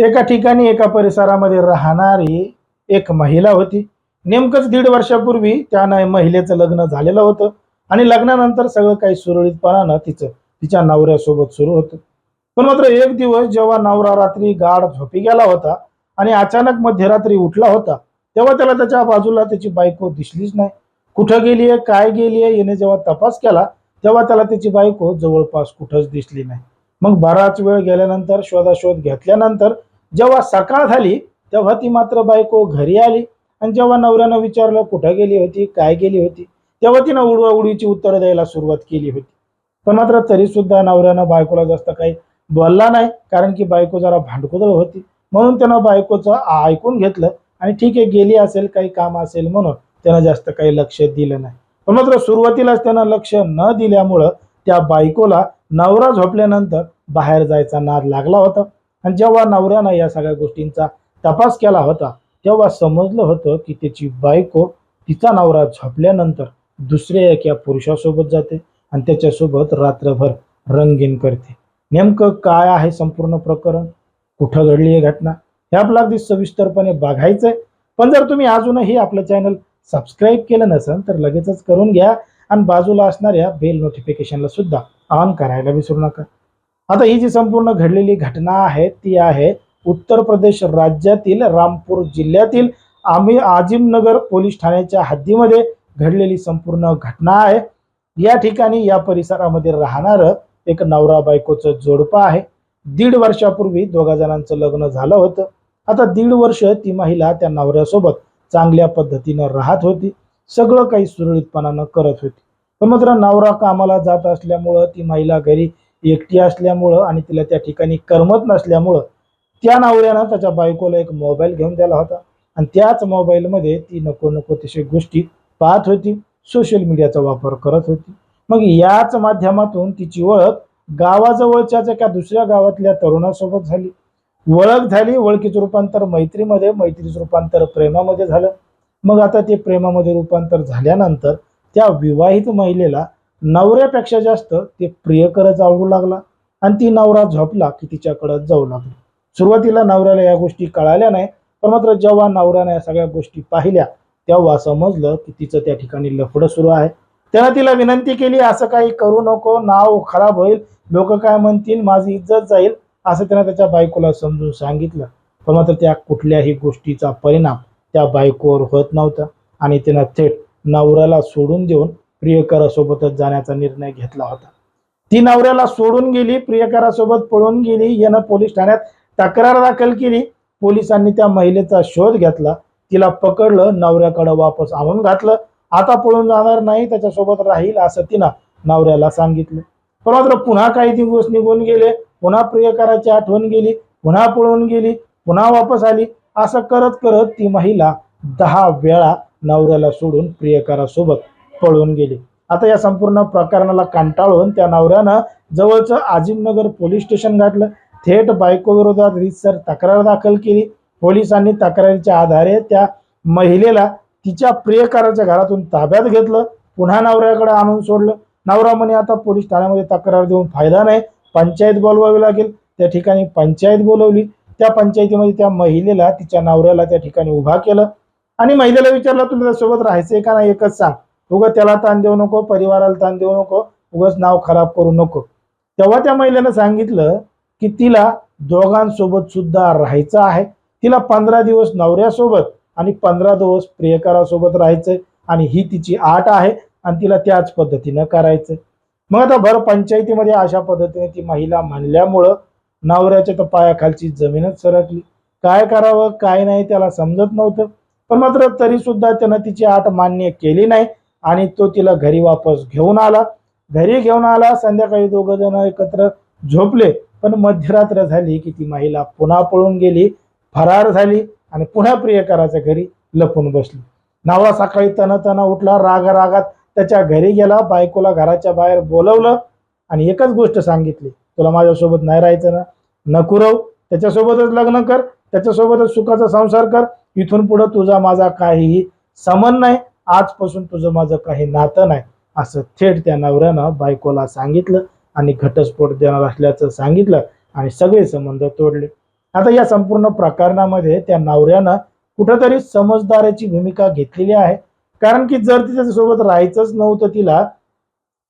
एका ठिकाणी एका परिसरामध्ये राहणारी एक महिला होती. नेमकंच दीड वर्षापूर्वी त्या महिलेचं लग्न झालेलं होतं आणि लग्नानंतर सगळं काही सुरळीतपणानं तिचं तिच्या नवऱ्यासोबत सुरू होतं. पण मात्र एक दिवस जेव्हा नवरा रात्री गाढ झोपी गेला होता आणि अचानक मध्यरात्री उठला होता तेव्हा त्याला त्याच्या बाजूला त्याची बायको दिसलीच नाही. कुठं गेलीये काय गेलीये याने जेव्हा तपास केला तेव्हा त्याला त्याची बायको जवळपास कुठंच दिसली नाही. मग बराच वेळ गेल्यानंतर शोधाशोध घेतल्यानंतर जेव्हा सकाळ झाली तेव्हा ती मात्र बायको घरी आली आणि जेव्हा नवऱ्यानं विचारलं कुठं गेली होती काय गेली होती तेव्हा तिनं उडवा उडवीची उत्तरं द्यायला सुरुवात केली होती. पण मात्र तरी सुद्धा नवऱ्यानं बायकोला जास्त काही बोलला नाही कारण की बायको जरा भांडकुदळ होती. म्हणून त्यानं बायकोचं ऐकून घेतलं आणि ठीक आहे गेली असेल काही काम असेल म्हणून त्यानं जास्त काही लक्ष दिलं नाही. पण मात्र सुरुवातीलाच त्यानं लक्ष न दिल्यामुळं त्या बायकोला नवरा झोपल्यानंतर बाहेर जायचा नाद लागला होता. आणि जेव्हा नवऱ्यानं या सगळ्या गोष्टींचा तपास केला होता तेव्हा समजलं होतं की त्याची बायको तिचा नवरा झोपल्यानंतर दुसऱ्या एका पुरुषासोबत जाते आणि त्याच्यासोबत रात्रभर रंगीन करते. नेमकं काय आहे संपूर्ण प्रकरण? कुठं घडली आहे घटना? हे आपलं अगदी सविस्तरपणे बघायचंय. पण जर तुम्ही अजूनही आपलं चॅनल सबस्क्राईब केलं नसेल तर लगेचच करून घ्या आणि बाजूला असणाऱ्या बेल नोटिफिकेशनला सुद्धा ऑन करायला विसरू नका. आता ही जी संपूर्ण घडलेली घटना आहे ती आहे उत्तर प्रदेश राज्यातील रामपूर जिल्ह्यातील आम्ही आजिमनगर पोलीस ठाण्याच्या हद्दीमध्ये घडलेली संपूर्ण घटना आहे. या ठिकाणी या परिसरामध्ये राहणारं एक नवरा बायकोचं जोडपं आहे. दीड वर्षापूर्वी दोघा जणांचं लग्न झालं होतं. आता दीड वर्ष ती महिला त्या नवऱ्यासोबत चांगल्या पद्धतीनं राहत होती. सगळं काही सुरळीतपणानं करत होती. पण मात्र नवरा कामाला जात असल्यामुळं ती महिला घरी एकटी असल्यामुळं आणि तिला त्या ठिकाणी करमत नसल्यामुळं त्या नवऱ्यानं त्याच्या बायकोला एक मोबाईल घेऊन दिला होता. आणि त्याच मोबाईलमध्ये ती नको नको तशी गोष्टी पाहत होती. सोशल मीडियाचा वापर करत होती. मग याच माध्यमातून तिची ओळख गावाजवळच्याच एका दुसऱ्या गावातल्या तरुणासोबत झाली. ओळख झाली ओळखीचं रूपांतर मैत्रीमध्ये मैत्रीचं रूपांतर प्रेमामध्ये झालं. मग आता ते प्रेमामध्ये रूपांतर झाल्यानंतर त्या विवाहित महिलेला नवऱ्यापेक्षा जास्त ते प्रियकरच आवडू लागला आणि ती नवरा झोपला की तिच्याकडं जाऊ लागली. सुरुवातीला नवऱ्याला या गोष्टी कळाल्या नाही पण मात्र जेव्हा नवऱ्याने या सगळ्या गोष्टी पाहिल्या तेव्हा समजलं की तिचं त्या ठिकाणी लफडं सुरू आहे. त्यानं तिला विनंती केली असं काही करू नको नाव खराब होईल लोक काय म्हणतील माझी इज्जत जाईल असं त्यानं त्याच्या बायकोला समजून सांगितलं. पण मात्र त्या कुठल्याही गोष्टीचा परिणाम त्या बायकोवर होत नव्हता आणि तिनं थेट नवऱ्याला सोडून देऊन प्रियकरासोबतच जाण्याचा निर्णय घेतला होता. ती नवऱ्याला सोडून गेली प्रियकरासोबत पळून गेली यानं पोलीस ठाण्यात तक्रार दाखल केली. पोलिसांनी त्या महिलेचा शोध घेतला. तिला पकडलं नवऱ्याकडे वापस आणून घातलं. आता पळून जाणार नाही त्याच्यासोबत राहील असं तिनं नवऱ्याला सांगितलं. पण मात्र पुन्हा काही दिवस निघून गेले. पुन्हा प्रियकराची आठवण गेली पुन्हा पळून गेली पुन्हा वापस आली. असं करत करत ती महिला दहा वेळा नवऱ्याला सोडून प्रियकरासोबत पळून गेली. आता या संपूर्ण प्रकरणाला कंटाळून त्या नवऱ्यानं जवळचं आजिमनगर पोलीस स्टेशन गाठलं. थेट बायको विरोधात तक्रार दाखल केली. पोलिसांनी तक्रारीच्या आधारे त्या महिलेला तिच्या प्रियकाराच्या घरातून ताब्यात घेतलं. पुन्हा नवऱ्याकडे आणून सोडलं. नवरा म्हणे आता पोलीस ठाण्यामध्ये तक्रार देऊन फायदा नाही. पंचायत बोलवावी लागेल. त्या ठिकाणी पंचायत बोलवली. त्या पंचायतीमध्ये त्या महिलेला तिच्या नवऱ्याला त्या ठिकाणी उभा केलं. आणि महिलेला विचारलं तुला राहायचं राहायचंय का नाही? एकच सांग. उगं त्याला ताण देऊ नको परिवाराला ताण देऊ नको उगाच नाव खराब करू नको. तेव्हा त्या महिलेनं सांगितलं की तिला दोघांसोबत सुद्धा राहायचं आहे. तिला पंधरा दिवस नवऱ्यासोबत आणि पंधरा दिवस प्रियकरासोबत राहायचंय आणि ही तिची आट आहे आणि तिला त्याच पद्धतीनं करायचंय. मग आता भर पंचायतीमध्ये अशा पद्धतीने ती महिला म्हणल्यामुळं नवऱ्याच्या तर पायाखालची जमीनच सरकली. काय करावं काय नाही त्याला समजत नव्हतं. पण मात्र तरी सुद्धा त्यानं तिची आट मान्य केली नाही. आणि तो तिला घरी वापस घेऊन आला. घरी घेऊन आला संध्याकाळी दोघं जण एकत्र झोपले. पण मध्यरात्र झाली की ती महिला पुन्हा पळून गेली फरार झाली आणि पुन्हा प्रियकराच्या घरी लपून बसली. नावा सकाळी तन उठला राग रागात त्याच्या घरी गेला बायकोला घराच्या बाहेर बोलवलं आणि एकच गोष्ट सांगितली. तुला माझ्यासोबत नाही राहायचं ना? नको राहू. त्याच्यासोबतच लग्न कर त्याच्यासोबतच सुखाचा संसार कर. इथून पुढं तुझा माझा काहीही समन नाही. आजपासून तुझं माझं काही नातं नाही असं थेट त्या नवऱ्यानं बायकोला सांगितलं आणि घटस्फोट देणार असल्याचं सांगितलं आणि सगळे संबंध तोडले. आता या संपूर्ण प्रकरणामध्ये त्या नवऱ्यानं कुठंतरी समजदाराची भूमिका घेतलेली आहे. कारण की जर तिच्यासोबत राहायचंच नव्हतं तिला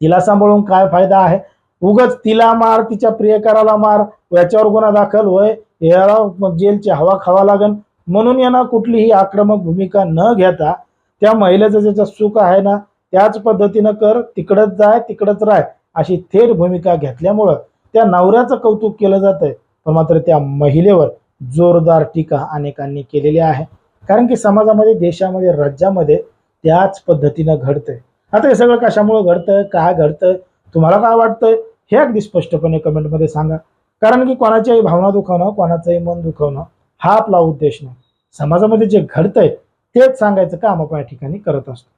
तिला सांभाळून काय फायदा आहे? उगच तिला मार तिच्या प्रियकराला मार याच्यावर गुन्हा दाखल होय याला जेलची हवा खावा लागन. म्हणून यांना कुठलीही आक्रमक भूमिका न घेता त्या महिलेचं ज्याचा सुख आहे ना त्याच पद्धतीनं कर तिकडंच जाय तिकडंच राह अशी थेट भूमिका घेतल्यामुळं त्या नवऱ्याचं कौतुक केलं जात आहे पण मात्र त्या महिलेवर जोरदार टीका अनेकांनी केलेली आहे. कारण की समाजामध्ये देशामध्ये राज्यामध्ये त्याच पद्धतीनं घडतंय. आता हे सगळं कशामुळे घडतंय काय घडतंय तुम्हाला काय वाटतंय हे अगदी स्पष्टपणे कमेंटमध्ये सांगा. कारण की कोणाच्याही भावना दुखावणं कोणाचंही मन दुखवणं हा आपला उद्देश नाही. समाजामध्ये जे घडतंय तेच सांगायचं काम आपण या ठिकाणी करत असतो.